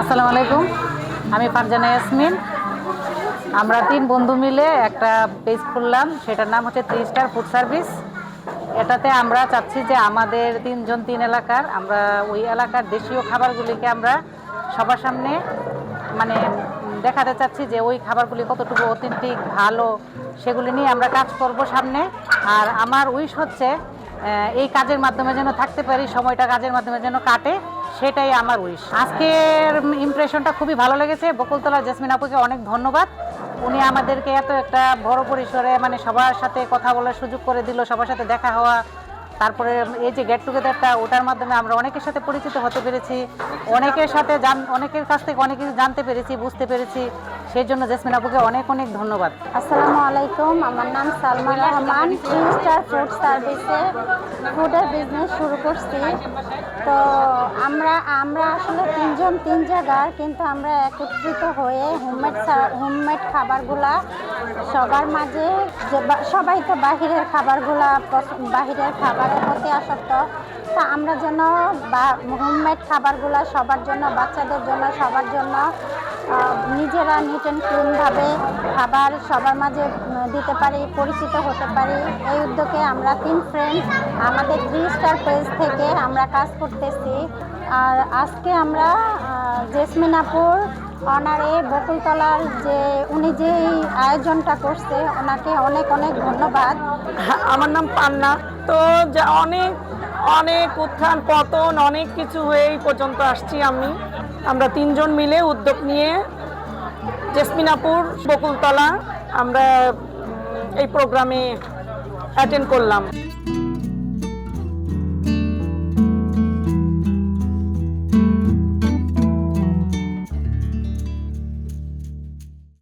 আসসালামু আলাইকুম। আমি ফারজানা ইয়াসমিন। আমরা তিন বন্ধু মিলে একটা পেজ খুললাম, সেটার নাম হচ্ছে থ্রি স্টার ফুড সার্ভিস এটাতে আমরা চাচ্ছি যে আমাদের তিনজন তিন এলাকার, আমরা ওই এলাকার দেশীয় খাবারগুলিকে আমরা সবার সামনে মানে দেখাতে চাচ্ছি যে ওই খাবারগুলি কতটুকু অথেন্টিক ভালো, সেগুলি নিয়ে আমরা কাজ করব সামনে। আর আমার উইশ হচ্ছে এই কাজের মাধ্যমে যেন থাকতে পারি, সময়টা কাজের মাধ্যমে যেন কাটে। সেটাই আমার উইশ আজকের ইমপ্রেশনটা খুবই ভালো লেগেছে। বকুলতলা জেসমিন আপুকে অনেক ধন্যবাদ। উনি আমাদেরকে এত একটা বড় পরিসরে মানে সবার সাথে কথা বলার সুযোগ করে দিল, সবার সাথে দেখা হওয়া। তারপরে এই যে গেট টুগেদারটা ওটার মাধ্যমে আমরা অনেকের সাথে পরিচিত হতে পেরেছি। অনেকের সাথে জান, অনেকের কাছ থেকে অনেক কিছু জানতে পেরেছি, বুঝতে পেরেছি। সেই জন্য জেসমিন আপুকে অনেক অনেক ধন্যবাদ। আসসালামু আলাইকুম, আমার নাম সালমা রহমান। স্টার ফুড সার্ভিসে ফুডের বিজনেস শুরু করছি। তো আমরা আমরা আসলে তিনজন তিন জায়গার, কিন্তু আমরা একত্রিত হয়ে হোমমেড হোমমেড খাবারগুলা সবার মাঝে যে সবাই তো বাহিরের খাবারগুলা বাহিরের খাবারের প্রতি আসক্ত। তা আমরা যেন বা হোমমেড খাবারগুলা সবার জন্য, বাচ্চাদের জন্য, সবার জন্য নিজেরা নিট ক্লিনভাবে খাবার সবার মাঝে দিতে পারি পরিচিত হতে পারি। এই উদ্যোগে আমরা তিন ফ্রেন্ড আমাদের থ্রি স্টার পেজ থেকে আমরা কাজ করতেছি। আর আজকে আমরা জেসমিনাপুর অনারে বকুলতলার যে উনি যে আয়োজনটা করছে ওনাকে অনেক অনেক ধন্যবাদ। হ্যাঁ, আমার নাম পান্না। তো যা অনেক অনেক উত্থান পতন অনেক কিছু হয়ে এই পর্যন্ত আসছি আমি। আমরা তিনজন মিলে উদ্যোগ নিয়ে জেসমিনাপুর বকুলতলা আমরা এই প্রোগ্রামে অ্যাটেন্ড করলাম।